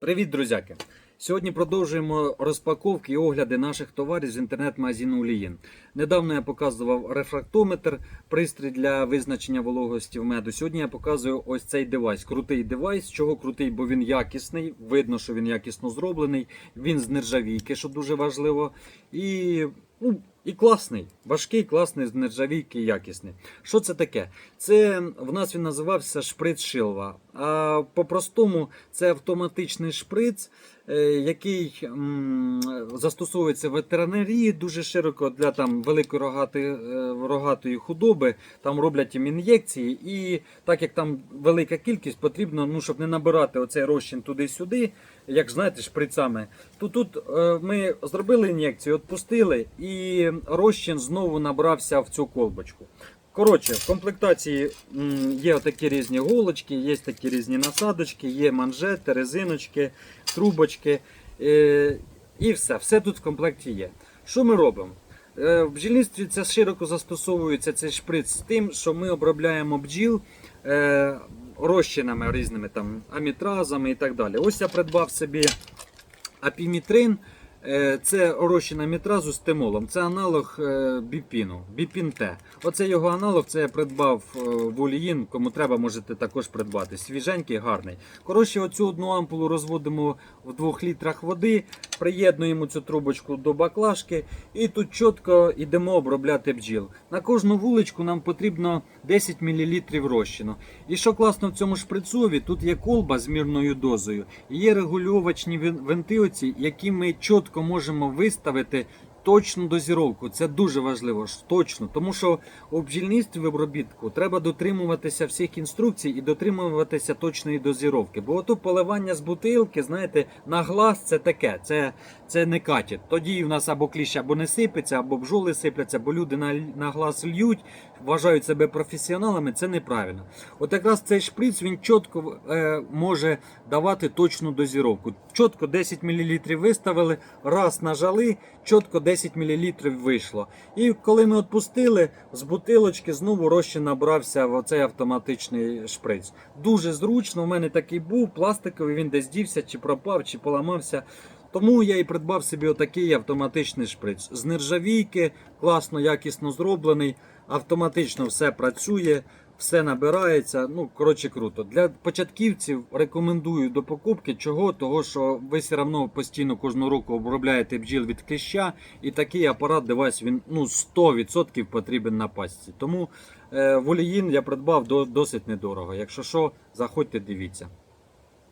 Привіт, друзяки! Сьогодні продовжуємо розпаковки і огляди наших товарів з інтернет-магазину Уліїн. Недавно я показував рефрактометр, пристрій для визначення вологості в меду. Сьогодні я показую ось цей девайс. Крутий девайс. Чого крутий? Бо він якісний. Видно, що він якісно зроблений. Він з нержавійки, що дуже важливо. І, ну, і класний. Важкий, класний, з нержавійки, якісний. Що це таке? Це в нас він називався шприц Шилва. А по-простому це автоматичний шприц, е, який застосовується в ветеринарії дуже широко для там великої рогатої, е, рогатої худоби. Там роблять їм ін'єкції, і так як там велика кількість, потрібно, ну, щоб не набирати оцей розчин туди-сюди, як знаєте, шприцами. То тут е, ми зробили ін'єкцію, відпустили, і розчин знову набрався в цю колбочку. Коротше, в комплектації є такі різні голочки, є такі різні насадочки, є манжети, резиночки, трубочки. Е, і все. Все тут в комплекті є. Що ми робимо? Е, в бджільництві це широко застосовується цей шприц з тим, що ми обробляємо бджіл е, розчинами різними там амітразами і так далі. Ось я придбав собі апімітрин. Е, Це розчин амітразу з тимолом. Це аналог е, біпіну, біпін Т. Оце його аналог, це я придбав е, в Оліїн. Кому треба, можете також придбати. Свіженький, гарний. Коротше, оцю одну ампулу розводимо в 2 літрах води, приєднуємо цю трубочку до баклажки і тут чітко йдемо обробляти бджіл. На кожну вуличку нам потрібно 10 мл розчину. І що класно в цьому шприцові, тут є колба з мірною дозою, є регулювачні вен- вентилці, які ми чітко можемо виставити. Точну дозіровку, це дуже важливо, точно, тому що у бджільництві в обробітку треба дотримуватися всіх інструкцій і дотримуватися точної дозіровки. Бо ото поливання з бутилки, знаєте, на глаз це таке, це, це не катять. Тоді в нас або кліщ або не сипеться, або бджоли сипляться, бо люди на, на глаз льють, вважають себе професіоналами, це неправильно. От якраз цей шприц він чітко е, може давати точну дозіровку. Чітко 10 мл виставили, раз нажали, чітко 10 мл вийшло. І коли ми відпустили, з бутилочки знову розчин набрався в оцей автоматичний шприц. Дуже зручно, у мене такий був, пластиковий, він десь дівся, чи пропав, чи поламався. Тому я і придбав собі отакий автоматичний шприц. З нержавійки, класно, якісно зроблений, автоматично все працює, все набирається. Ну, коротше, круто. Для початківців рекомендую до покупки. Чого? Того, що ви все одно постійно кожного року обробляєте бджіл від кліща, і такий апарат девайс він ну, 100% потрібен на пастці. Тому е, воліїн я придбав до, досить недорого. Якщо що, заходьте, дивіться.